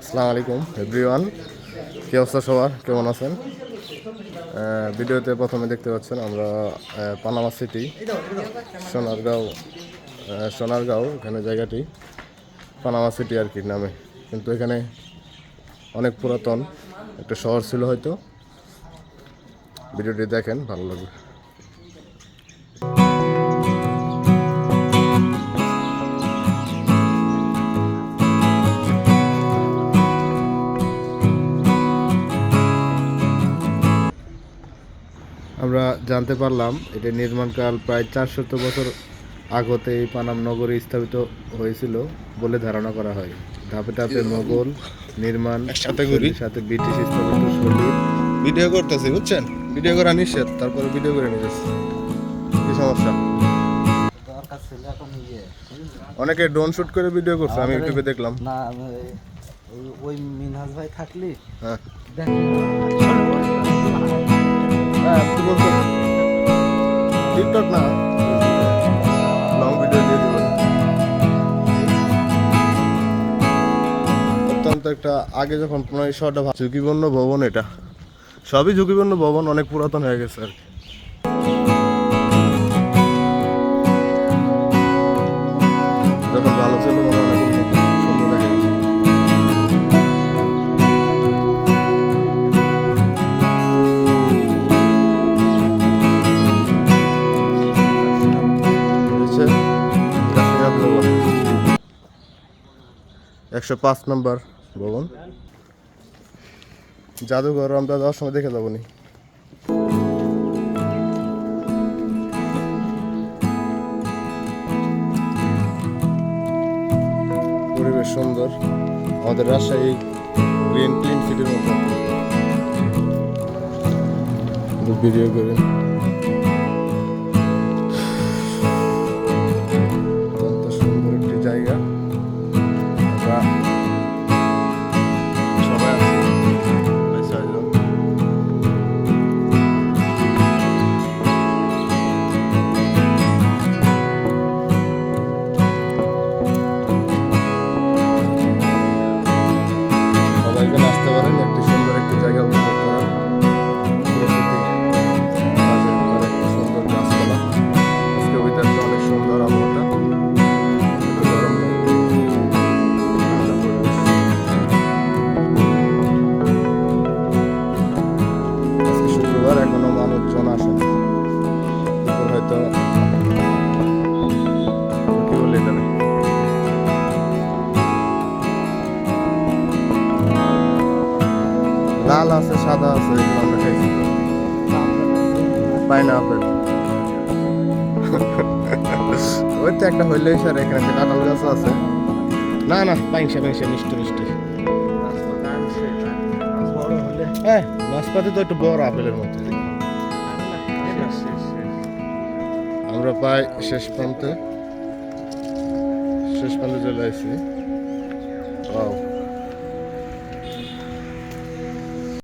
আসসালামু আলাইকুম, এভরিওয়ান। কি অবস্থা সবার? কেমন আছেন? ভিডিওতে প্রথমে দেখতে পাচ্ছেন আমরা পানামা সিটি, সোনারগাঁও সোনারগাঁও, এখানে জায়গাটি পানামা সিটি আর কি নামে। কিন্তু এখানে অনেক পুরাতন একটা শহর ছিল হয়তো। ভিডিওটি দেখেন, ভালো লাগবে। আমরা জানতে পারলাম এটা নির্মাণকাল প্রায় চারশত বছর আগতে এই পানাম নগরী স্থাপিত হয়েছিল বলে ধারণা করা হয়। ধাপে ধাপে মোগল নির্মাণ সাথে ব্রিটিশ স্থাপিত শৈলীর ভিডিও করতেছি বুঝছেন? ভিডিও করা নিষেধ তারপরে ভিডিও করে নিতেছি কি সমস্যা? অনেকে ড্রোন শুট করে ভিডিও করছে আমি ইউটিউবে দেখলাম। না ওই- মিনহাজ ভাই থাকলি হ্যাঁ। দেখ হ্যাঁ অত্যন্ত একটা আগে যখন পনেরো শহরটা ঝুঁকিপূর্ণ ভবন এটা। সবই ঝুঁকিপূর্ণ ভবন, অনেক পুরাতন হয়ে গেছে আর কি। একশো পাঁচ নম্বর ভবন জাদুঘর আমরা যাওয়ার সময় দেখে যাব নি। পরিবেশ সুন্দর। আমাদের রাজশাহী গ্রিন ক্লিন সিটির মতো। ভিডিও করে। লাল আছে, সাদা আছে, এগুলো আমরা খাইছি। পাইনাপেল ওই তো একটা হইলেই স্যার, এখানে একটা কাঁঠাল গাছ আছে। না না পাইংসা পাইংসা মিষ্টি মিষ্টি। হ্যাঁ নাশপাতি তো একটু বড় আপেলের মতো আমরা প্রায় শেষ প্রান্তে। শেষ প্রান্তে চলে আসছি Wow.